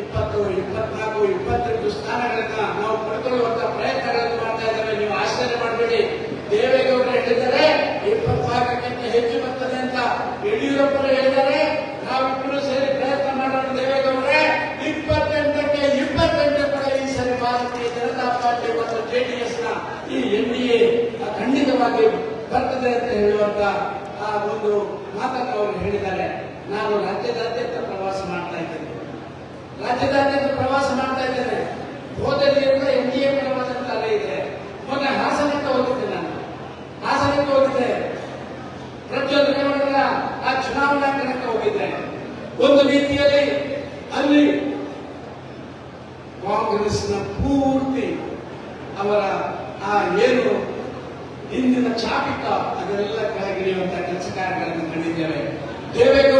ಇಪ್ಪತ್ತು, ಇಪ್ಪತ್ನಾಲ್ಕು ಇಪ್ಪತ್ತೆಂಟು ಸ್ಥಾನಗಳನ್ನ ನಾವು ಪಡ್ಕೊಳ್ಳುವಂತ ಪ್ರಯತ್ನಗಳನ್ನು ಮಾಡ್ತಾ ಇದ್ದಾರೆ. ನೀವು ಆಶ್ಚರ್ಯ ಮಾಡಬೇಡಿ. ದೇವೇಗೌಡರು ಹೇಳಿದ್ದಾರೆ, ಇಪ್ಪತ್ನಾಲ್ಕಕ್ಕಿಂತ ಹೆಚ್ಚು ಬರ್ತದೆ ಅಂತ ಯಡಿಯೂರಪ್ಪರು ಹೇಳಿದ್ದಾರೆ. ನಾವಿಬ್ಬರು ಸೇರಿ ಪ್ರಯತ್ನ ಮಾಡೋಣ ದೇವೇಗೌಡರೇ. ಇಪ್ಪತ್ತೆಂಟಕ್ಕೆ ಇಪ್ಪತ್ತೆಂಟು ಕೂಡ ಈ ಸರಿ ಭಾರತೀಯ ಜನತಾ ಪಾರ್ಟಿ ಮತ್ತು ಜೆಡಿಎಸ್ನ ಈ ಎನ್ ಡಿ ಎ ಖಂಡಿತವಾಗಿ ಬರ್ತದೆ ಅಂತ ಹೇಳುವಂತ ಆ ಒಂದು ಮಾತನ್ನು ಅವರು ಹೇಳಿದ್ದಾರೆ. ನಾನು ಇದ್ದೇನೆ ರಾಜ್ಯದಾದ್ಯಂತ ಪ್ರವಾಸ ಮಾಡ್ತಾ ಇದ್ದಾರೆ ಹೋದಲ್ಲಿ ಕೂಡ ಡಿ ಎ ಪರವಾದಂತ ಅಲ್ಲೇ ಇದೆ ಮೊನ್ನೆ ಹಾಸನಕ್ಕೆ ಹೋಗಿದ್ದೆ ನಾನು. ಹಾಸನಕ್ಕೆ ಹೋಗಿದ್ದೆ. ಪ್ರಜ್ವಲ್ ರೇವಣ್ಣರ ಆ ಚುನಾವಣಾ ಕಣಕ್ಕೆ ಹೋಗಿದ್ದೆ. ಒಂದು ರೀತಿಯಲ್ಲಿ ಅಲ್ಲಿ ಕಾಂಗ್ರೆಸ್ನ ಪೂರ್ತಿ ಅವರ ಆ ಏನು ಹಿಂದಿನ ಚಾಪಿತ ಅದೆಲ್ಲ ಕೆಳಗಿಳಿಯುವಂತಹ ಕೆಲಸ ಕಾರ್ಯಗಳನ್ನು ಕಂಡಿದ್ದೇವೆ. ದೇವೇಗೌಡರಲ್ಲಿ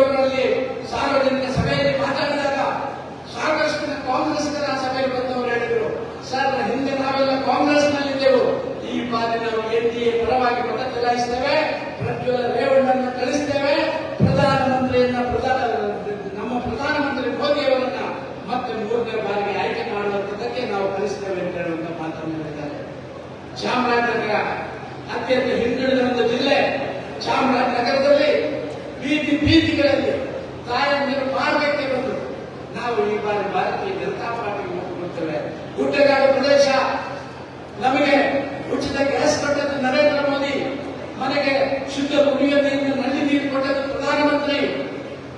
ನಾವು ಎನ್ ಡಿ ಎ ಪರವಾಗಿ ಮತ ಚಲಾಯಿಸ್ತೇವೆ ಪ್ರಜ್ವಲ ರೇವಣ್ಣನ್ನು ಕಳಿಸ್ತೇವೆ ಪ್ರಧಾನಮಂತ್ರಿಯನ್ನ ಪ್ರಧಾನ, ನಮ್ಮ ಪ್ರಧಾನಮಂತ್ರಿ ಮೋದಿ ಅವರನ್ನ ಮತ್ತೆ ಮೂರನೇ ಬಾರಿಗೆ ಆಯ್ಕೆ ಮಾಡುವಂತದಕ್ಕೆ ನಾವು ಕಳಿಸ್ತೇವೆ ಅಂತ ಹೇಳುವಂತ ಮಾತನ್ನು ಹೇಳಿದ್ದಾರೆ. ಚಾಮರಾಜನಗರ ಅತ್ಯಂತ ಹಿಂದುಳಿದ ಒಂದು ಜಿಲ್ಲೆ. ಚಾಮರಾಜನಗರದಲ್ಲಿ ಬೀದಿ ಬೀದಿಗಳಲ್ಲಿ ತಾಯಂದಿರು ಮಾರ್ಗಕ್ಕೆ ಬಂದರು ನಾವು ಈ ಬಾರಿ ಭಾರತೀಯ ಜನತಾ ಪಾರ್ಟಿಗೆ ಹೋಗ್ಬಿಡ್ತೇವೆ ಗುಡ್ಡಗಾಡು ಪ್ರದೇಶ ನಮಗೆ ಉಚಿತ ಗ್ಯಾಸ್ ಕೊಟ್ಟದ್ದು ನರೇಂದ್ರ ಮೋದಿ ಮನೆಗೆ ಶುದ್ಧ ಕುಡಿಯುವ ನೀರಿನ ನಲ್ಲಿ ನೀರು ಕೊಟ್ಟದ್ದು ಪ್ರಧಾನಮಂತ್ರಿ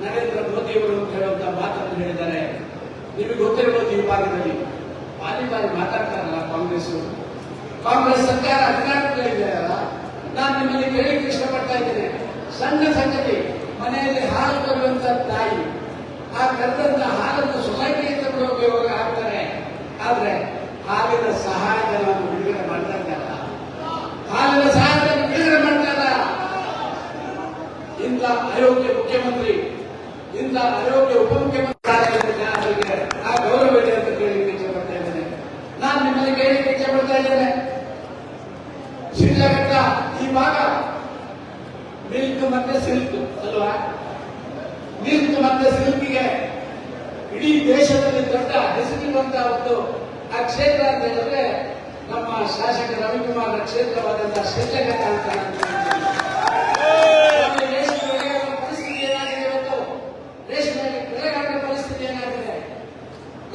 ನರೇಂದ್ರ ಮೋದಿ ಅವರು ಅಂತ ಹೇಳುವಂತ ಮಾತನ್ನು ಹೇಳಿದ್ದಾರೆ. ನಿಮಗೆ ಗೊತ್ತಿರಬಹುದು ಈ ಭಾಗದಲ್ಲಿ ಬಾರಿ ಬಾರಿ ಮಾತಾಡ್ತಾರಲ್ಲ ಕಾಂಗ್ರೆಸ್ ಕಾಂಗ್ರೆಸ್ ಸರ್ಕಾರ ಅಧಿಕಾರದಲ್ಲಿದೆಯಲ್ಲ ನಾನು ನಿಮ್ಮಲ್ಲಿ ಕೇಳಲಿಕ್ಕೆ ಇಷ್ಟಪಡ್ತಾ ಇದ್ದೇನೆ. ಸಣ್ಣ ಸಂಗತಿ ಮನೆಯಲ್ಲಿ ಹಾಲು ಕೊಡುವಂತ ತಾಯಿ, ಆ ಕರೆದಂತ ಹಾಲನ್ನು ತಗೊಂಡು ಹೋಗಿ ಆಗ್ತಾರೆ ಆದರೆ ಹಾಲಿನ ಸಹಾಯಧನವನ್ನು ಬಿಡುಗಡೆ ಮಾಡ್ತಾ ಇದ್ದಾರ ಹಾಲಿನ ಸಹಾಯಧನ ಬಿಡುಗಡೆ ಮಾಡ್ತಾ ಇಲ್ಲ ಇಂಥ ಅಯೋಗ್ಯ ಮುಖ್ಯಮಂತ್ರಿ. ಇಂಥ ಅಯೋಗ್ಯ ಉಪಮುಖ್ಯಮಂತ್ರಿ ಅವರಿಗೆ ಆ ಗೌರವ ಇದೆ ಅಂತ ಕೇಳಲಿಕ್ಕೆ ಇಚ್ಛೆ ಪಡ್ತಾ ಇದ್ದೇನೆ. ನಾನು ನಿಮ್ಮಲ್ಲಿ ಕೇಳಲಿಕ್ಕೆ ಇಚ್ಛೆ ಇದ್ದೇನೆ. ಶಿಡ್ಲಘಟ್ಟ ಈ ಭಾಗ ಮಿಲ್ಕ್ ಮತ್ತೆ ಸಿಲ್ಕ್ ಅಲ್ವಾ? ಮಿಲ್ಕ್ ಮತ್ತೆ ಸಿಲ್ಕ್ಗೆ ಇಡೀ ದೇಶದಲ್ಲಿ ದೊಡ್ಡ ಹೆಸರಿರುವಂತಹ ಒಂದು ಆ ಕ್ಷೇತ್ರ ಅಂತ ಹೇಳಿದ್ರೆ ನಮ್ಮ ಶಾಸಕ ರವಿಕುಮಾರ್ ಕ್ಷೇತ್ರವಾದಂತಹ ಶಿಡ್ಲಘಟ್ಟ ಅಂತ ನಾನು ಹೇಳ್ತೀನಿ. ರೇಷ್ಮೆ ಬೆಳೆಗಾರರ ಪರಿಸ್ಥಿತಿ ಏನಾಗಿದೆ ಇವತ್ತು ರೇಷ್ಮೆ ಬೆಳೆಗಾರರ ಪರಿಸ್ಥಿತಿ ಏನಾಗಿದೆ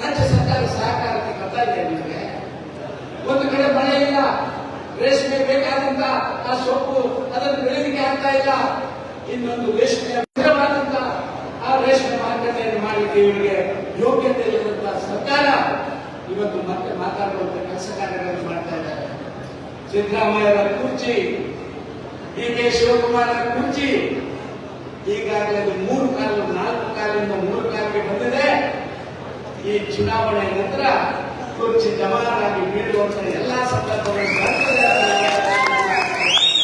ರಾಜ್ಯ ಸರ್ಕಾರ ಸಹಕಾರಕ್ಕೆ ಬರ್ತಾ ಇದೆ ನಿಮಗೆ ಒಂದು ಕಡೆ ಮಳೆ ಇಲ್ಲ ರೇಷ್ಮೆ ಬೇಕಾದಂತ ಆ ಸೊಪ್ಪು ಅದನ್ನು ಬೆಳೀಲಿಕ್ಕೆ ಆಗ್ತಾ ಇಲ್ಲ. ಇನ್ನೊಂದು ರೇಷ್ಮೆ ಆ ರೇಷ್ಮೆ ಮಾರುಕಟ್ಟೆಯನ್ನು ಮಾಡಲಿಕ್ಕೆ ಇವರಿಗೆ ಯೋಗ್ಯತೆ ಇಲ್ಲದಂತ ಸರ್ಕಾರ ಇವತ್ತು ಮತ್ತೆ ಮಾತಾಡುವಂತ ಕೆಲಸ ಕಾರ್ಯಗಳನ್ನು ಮಾಡ್ತಾ ಇದ್ದಾರೆ. ಸಿದ್ದರಾಮಯ್ಯರ ಕುರ್ಚಿ ಡಿ ಕೆ ಶಿವಕುಮಾರ್ ಕುರ್ಚಿ, ಈಗಾಗಲೇ ಮೂರು ಕಾಲು, ನಾಲ್ಕು ಕಾಲಿಂದ ಮೂರು ಕಾಲಿಗೆ ಬಂದಿದೆ. ಈ ಚುನಾವಣೆ ನಂತರ ಕುರ್ಚಿ ಜಮಾನಾಗಿ ಬೀಳುವಂತ ಎಲ್ಲಾ ಸಂದರ್ಭಗಳು ಬರ್ತದೆ ಅಂತ